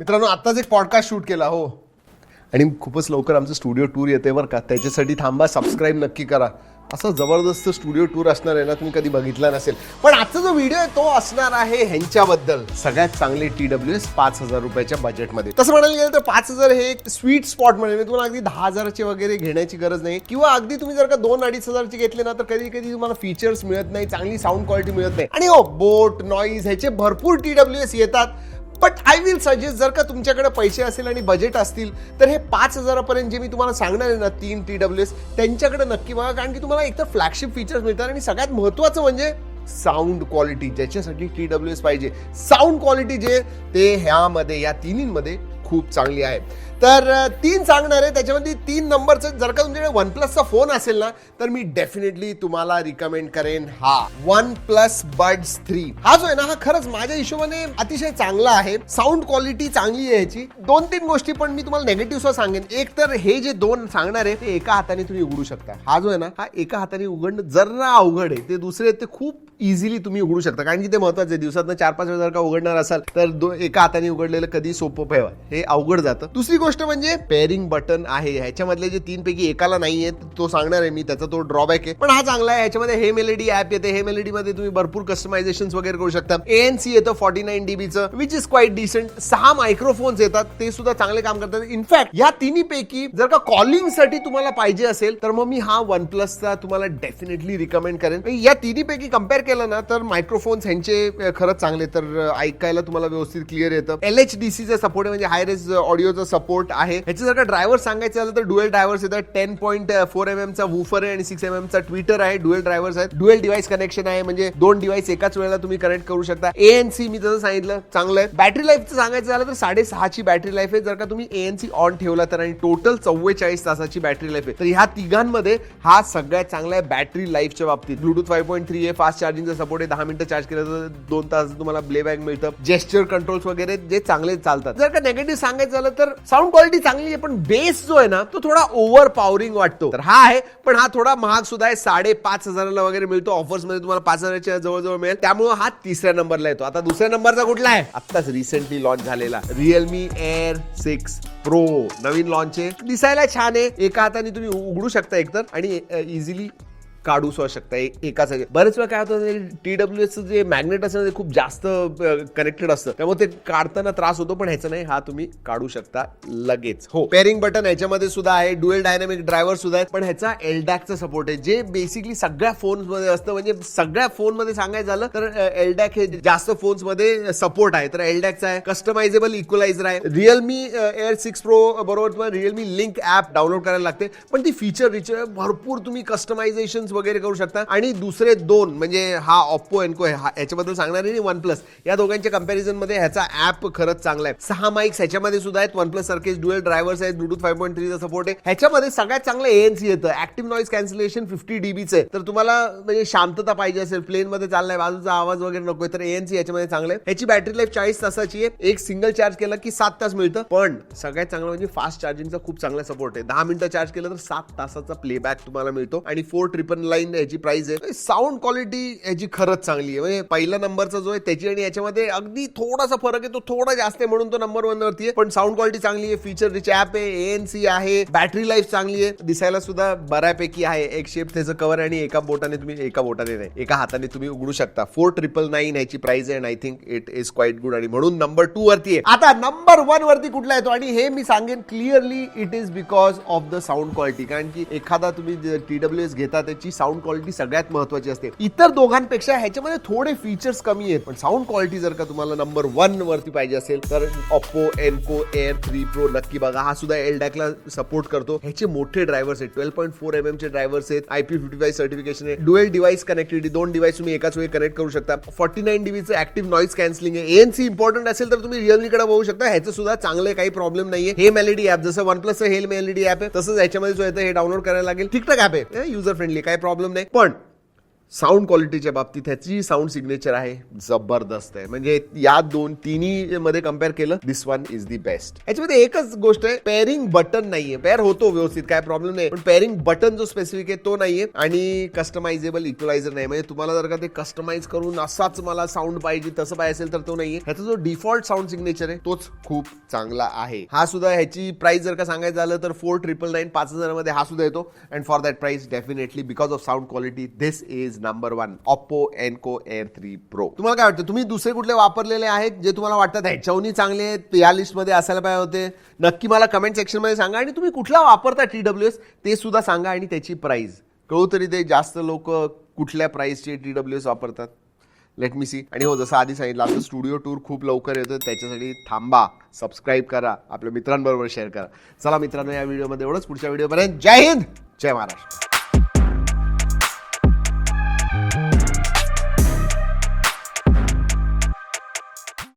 मित्रांनो आत्ताच एक पॉडकास्ट शूट केला हो. आणि खूपच लवकर आमचं स्टुडिओ टूर येते बरं का. त्याच्यासाठी थांबा सबस्क्राईब नक्की करा. असा जबरदस्त स्टुडिओ टूर असणार आहे ना तुम्ही कधी बघितला नसेल. पण आजचा जो व्हिडिओ आहे तो असणार आहे ह्यांच्याबद्दल. सगळ्यात चांगले टी डब्ल्यू एस पाच हजार रुपयाच्या बजेटमध्ये तसं म्हणायला गेलं तर पाच हजार हे एक स्वीट स्पॉट म्हणजे तुम्हाला अगदी दहा हजाराचे वगैरे घेण्याची गरज नाही. किंवा अगदी तुम्ही जर का दोन अडीच हजारचे घेतले ना तर कधी कधी तुम्हाला फीचर्स मिळत नाही चांगली साऊंड क्वालिटी मिळत नाही. आणि हो बोट नॉईज ह्याचे भरपूर टी डब्ल्यू एस येतात. बट आय विल सजेस्ट जर का तुमच्याकडे पैसे असेल आणि बजेट असतील तर हे पाच हजारापर्यंत जे मी तुम्हाला सांगणार आहे ना तीन टी डब्ल्यू एस त्यांच्याकडे नक्की बघा. कारण की तुम्हाला एकतर फ्लॅगशिप फीचर्स मिळतात आणि सगळ्यात महत्त्वाचं म्हणजे साऊंड क्वालिटी ज्याच्यासाठी टी डब्ल्यू एस पाहिजे. साऊंड क्वालिटी जे ते ह्यामध्ये या तिन्हींमध्ये खूप चांगली आहे. तर तीन सांगणार आहे. त्याच्यामध्ये तीन नंबरचं जर का तुमच्याकडे वन प्लसचा फोन असेल ना तर मी डेफिनेटली तुम्हाला रिकमेंड करेन हा. OnePlus Buds three. हा जो आहे ना हा खरंच माझ्या हिशोबाने अतिशय चांगला आहे. साऊंड क्वालिटी चांगली आहे याची. दोन तीन गोष्टी पण मी तुम्हाला नेगेटिव्ह सांगेन. एक तर हे जे दोन सांगणार आहे ते एका हाताने तुम्ही उघडू शकता. हा जो आहे ना हा एका हाताने उघडणं जरा अवघड आहे ते दुसरे ते खूप इझिली तुम्ही उघडू शकता. कारण की ते महत्वाचं आहे. दिवसात चार पाच वेळा जर का उघडणार असाल तर दो एका हाताने उघडलेलं कधी सोपं पेवा हे अवघड जातं. दुसरी गोष्ट म्हणजे पेअरिंग बटन आहे. ह्याच्यामधले जे तीन पैकी एकाला नाहीये तो सांगणार आहे मी त्याचा तो ड्रॉबॅक आहे. पण हा चांगला आहे. ह्याच्यामध्ये हे मेलेडी ऍप येते. हे मेलेडी मध्ये तुम्ही भरपूर कस्टमायझेशन वगैरे करू शकता. एएनसी येतं फॉर्टी नाईन डीबीचं विच इज क्वाईट डिसेंट सहा मायक्रोफोन्स येतात. ते सुद्धा चांगले काम करतात. इनफॅक्ट या तिन्ही पैकी जर का कॉलिंगसाठी तुम्हाला पाहिजे असेल तर मग मी हा वन प्लसचा तुम्हाला डेफिनेटली रिकमेंड करेन. या तिन्ही पैकी कंपेअर केलं ना तर मायक्रोफोन्स ह्यांचे खरंच चांगले तर ऐकायला तुम्हाला व्यवस्थित क्लिअर येतं. एल एच डी सीचा सपोर्ट म्हणजे हाय रेज ऑडिओचा सपोर्ट आहे. याचे जर का ड्रायव्हर सांगायचं झालं तर डुएल ड्रायव्हर्स येतात. Ten point four M M चा वूफर आहे आणि सिक्स एम एम चा ट्विटर आहे. डुएल ड्रायव्हर्स आहेत. डुएल डिव्हाइस कनेक्शन आहे. म्हणजे दोन डिव्हाइस एकाच वेळेला तुम्ही कनेक्ट करू शकता. एएनसी मी जसं सांगितलं. चांगलं आहे बॅटरी लाईफचं सांगायचं झालं तर साडेसहाची बॅटरी लाईफ आहे. जर का तुम्ही एएनसी ऑन ठेवला तर आणि टोटल चव्वेचाळीस तासाची बॅटरी लाईफ आहे. तर ह्या तिघांमध्ये हा सगळ्यात चांगला आहे बॅटरी लाईफच्या बाबतीत. ब्लूटूथ फाईव्ह पॉईंट थ्री आहे. फास्ट चार्जिंगचा सपोर्ट आहे. दहा मिनिटं चार्ज केलं तर दोन तास तुम्हाला ब्ले बॅग मिळतं. जेस्चर कंट्रोल्स वगैरे जे चांगले चालतात. जर का नेगेटिव्ह सांगायचं झालं तर साऊंड क्वालिटी चांगली आहे पण बेस जो आहे ना तो थोडा ओव्हर पॉवरिंग वाटतो. तर हा आहे पण हा थोडा महाग सुद्धा आहे. साडे पाच हजाराला वगैरे मिळतो. ऑफर्समध्ये तुम्हाला पाच हजाराच्या जवळजवळ मिळेल. त्यामुळे हा तिसऱ्या नंबरला येतो. आता दुसऱ्या नंबरचा कुठला आहे? आत्ताच रिसेंटली लॉन्च झालेला रिअलमी एअर सिक्स प्रो नवीन लॉन्च आहे. दिसायला छान आहे. एका हाताने तुम्ही उघडू शकता एकतर. आणि इझिली काढू सुद्धा शकता एकाच बरेच वेळा काय होतं टी डब्ल्यू एसचं जे मॅग्नेट असतं ना, ते खूप जास्त कनेक्टेड असतं. त्यामुळे ते काढताना त्रास होतो पण ह्याचं नाही. हा तुम्ही काढू शकता लगेच. हो. पेअरिंग बटन ह्याच्यामध्ये सुद्धा आहे डुएल डायनामिक ड्रायव्हर सुद्धा आहे पण ह्याचा एलडॅकचा सपोर्ट आहे जे बेसिकली सगळ्या फोन्समध्ये असतं. म्हणजे सगळ्या फोनमध्ये सांगायचं झालं तर एलडॅक हे जास्त फोन्समध्ये सपोर्ट आहे. तर एलडॅकचा आहे कस्टमायझेबल इक्वलायझर आहे. रिअलमी एअर सिक्स प्रो बरोबर तुम्हाला रिअलमी लिंक ऍप डाउनलोड करायला लागते. पण ती फीचर रिचर भरपूर तुम्ही कस्टमायझेशन वगैरे करू शकता. आणि दुसरे दोन म्हणजे हा ऑप्पो एनको आहे हा याच्याबद्दल सांगणार आहे. वन प्लस या दोघांच्या कंपॅरिझनमध्ये ह्याचा ऍप खरंच चांगला आहे. सहा माईक्स ह्याच्यामध्ये सुद्धा आहेत. वन प्लस सारखे डुएल ड्रायव्हर्स आहेत. ब्लूटूथ फाय पॉईंट थ्रीचा सपोर्ट आहे. ह्याच्यामध्ये सगळ्यात चांगलं एएनसी येतं. ऍक्टिव्ह नॉईज कॅन्सलेशन फिफ्टी डीबीचं आहे. तर तुम्हाला म्हणजे शांतता पाहिजे असेल. प्लेनमध्ये चाललाय. बाजूचा आवाज वगैरे नकोय तर एएनसी याच्यामध्ये चांगलं आहे. ह्याची बॅटरी लाईफ चाळीस तासाची आहे. एक सिंगल चार्ज केला की सात तास मिळतं. पण सगळ्यात चांगलं म्हणजे फास्ट चार्जिंगचा खूप चांगला सपोर्ट आहे. दहा मिनिटं चार्ज केलं तर सात तासाचा प्लेबॅक तुम्हाला मिळतो. आणि फोर ट्रिपल लाईन याची प्राइस आहे. साऊंड क्वालिटी याची खरंच चांगली आहे. म्हणजे पहिला नंबरचा जो आहे त्याची आणि याच्यामध्ये अगदी थोडासा फरक आहे. तो थोडा जास्त आहे म्हणून तो नंबर वन वरती आहे. पण साऊंड क्वालिटी चांगली आहे. फीचर रिच ऍप आहे. एएनसी आहे. बॅटरी लाईफ चांगली आहे. दिसायला सुद्धा बऱ्यापैकी आहे. एक शेप त्याचं कव्हर आणि एका बोटाने तुम्ही एका बोटाने नाही एका हाताने तुम्ही उघडू शकता. फोर ट्रिपल नाईन ह्याची प्राइस आहे I think it is quite good आणि म्हणून नंबर टू वरती आहे. आता नंबर वन वरती कुठला येतो? आणि हे मी सांगेन clearly it is because of the sound quality कारण की एखादा तुम्ही टी डब्ल्यू एस घेता त्याची साऊंड क्वालिटी सगळ्यात महत्वाची असते. इतर दोघांपेक्षा ह्याच्यामध्ये थोडे फीचर्स कमी आहेत पण साऊंड क्वालिटी जर का तुम्हाला नंबर वन वरती पाहिजे असेल तर Oppo Enco air three pro नक्की बघा. हा सुद्धा एलडॅकला सपोर्ट करतो. ह्याचे मोठे ड्रायव्हर्स आहेत twelve point four M M चे ड्रायव्हर्स आहेत आयपी फिफ्टी फाय सर्टिफिकेशन आहे. डुएल डिव्हाइस कनेक्टिव्हिटी दोन डिव्हाइस तुम्ही एकाच वेळी कनेक्ट करू शकता. फॉर्टी नाईन डीबीचं ऍक्टिव्ह नॉईज कॅन्सलिंग आहे. एएनसी इम्पॉर्टंट असेल तर तुम्ही रिअलमीकडे बघू शकता. ह्याचं सुद्धा चांगले काही प्रॉब्लेम नाहीये. हे मेलेडी ऍप जसं वन प्लस हे मेलेडी ऍप आहे तसंच याच्यामध्ये जो येतं हे डाउनलोड करायला लागेल. ठीकठाक ऍप आहे. युजर फ्रेंडली काय प्रॉब्लेम नाही. पण साऊंड क्वालिटीच्या बाबतीत ह्याची साऊंड सिग्नेचर आहे. जबरदस्त आहे. म्हणजे या दोन तिन्ही मध्ये कंपेअर केलं this one is the best याच्यामध्ये एकच गोष्ट आहे पेअरिंग बटन नाहीये. पेअर होतो व्यवस्थित काय प्रॉब्लेम नाही. पण पेअरिंग बटन जो स्पेसिफिक आहे तो नाहीये. आणि कस्टमाइजेबल इक्वलायझर नाही. म्हणजे तुम्हाला जर का ते कस्टमाइज करून असाच मला साऊंड पाहिजे तसं पाहिजे असेल तर तो नाहीये. ह्याचा जो डिफॉल्ट साऊंड सिग्नेचर आहे तोच खूप चांगला आहे. हा सुद्धा ह्याची प्राइस जर का सांगायचं झालं तर फोर ट्रिपल नाईन पाच हजारामध्ये हा सुद्धा येतो. And for that price definitely because of sound quality this is number one Oppo Enco air three pro तुम्हाला काय वाटतं? तुम्ही दुसरे कुठले वापरलेले आहेत जे तुम्हाला वाटतात ह्याच्याहूनही चांगले आहेत? या लिस्टमध्ये असायला पाहिजे होते. नक्की मला कमेंट सेक्शनमध्ये सांगा. आणि तुम्ही कुठला वापरता टी डब्ल्यू एस ते सुद्धा सांगा आणि त्याची प्राईज कळू तरी ते जास्त लोक कुठल्या प्राईसचे टी डब्ल्यू एस वापरतात. लेट मी सी आणि हो जसं आधी सांगितलं आपलं स्टुडिओ टूर खूप लवकर येतो त्याच्यासाठी थांबा. सबस्क्राईब करा. आपल्या मित्रांबरोबर शेअर करा. चला मित्रांनो या व्हिडिओमध्ये एवढंच. पुढच्या व्हिडिओपर्यंत जय हिंद. जय महाराष्ट्र.